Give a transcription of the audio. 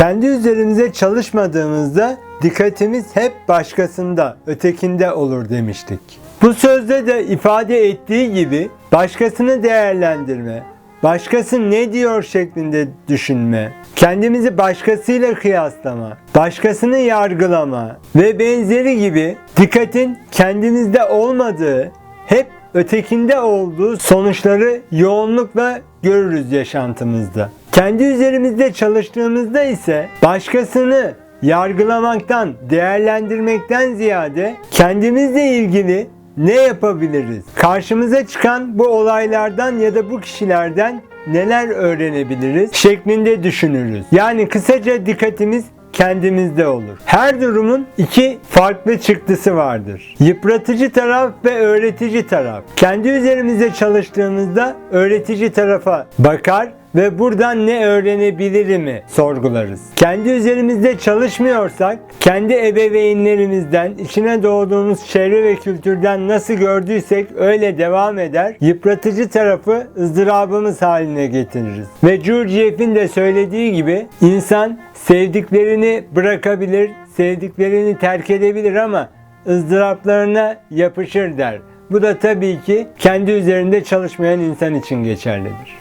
Kendi üzerimize çalışmadığımızda dikkatimiz hep başkasında, ötekinde olur demiştik. Bu sözde de ifade ettiği gibi başkasını değerlendirme, başkası ne diyor şeklinde düşünme, kendimizi başkasıyla kıyaslama, başkasını yargılama ve benzeri gibi dikkatin kendimizde olmadığı, hep ötekinde olduğu sonuçları yoğunlukla görürüz yaşantımızda. Kendi üzerimizde çalıştığımızda ise başkasını yargılamaktan, değerlendirmekten ziyade kendimizle ilgili ne yapabiliriz? Karşımıza çıkan bu olaylardan ya da bu kişilerden neler öğrenebiliriz şeklinde düşünürüz. Yani kısaca dikkatimiz kendimizde olur. Her durumun iki farklı çıktısı vardır. Yıpratıcı taraf ve öğretici taraf. Kendi üzerimizde çalıştığımızda öğretici tarafa bakar ve buradan ne öğrenebilirimi sorgularız. Kendi üzerimizde çalışmıyorsak, kendi ebeveynlerimizden, içine doğduğumuz çevre ve kültürden nasıl gördüysek öyle devam eder. Yıpratıcı tarafı ızdırabımız haline getiririz. Ve Gurdjieff'in de söylediği gibi insan sevdiklerini bırakabilir, sevdiklerini terk edebilir ama ızdıraplarına yapışır der. Bu da tabii ki kendi üzerinde çalışmayan insan için geçerlidir.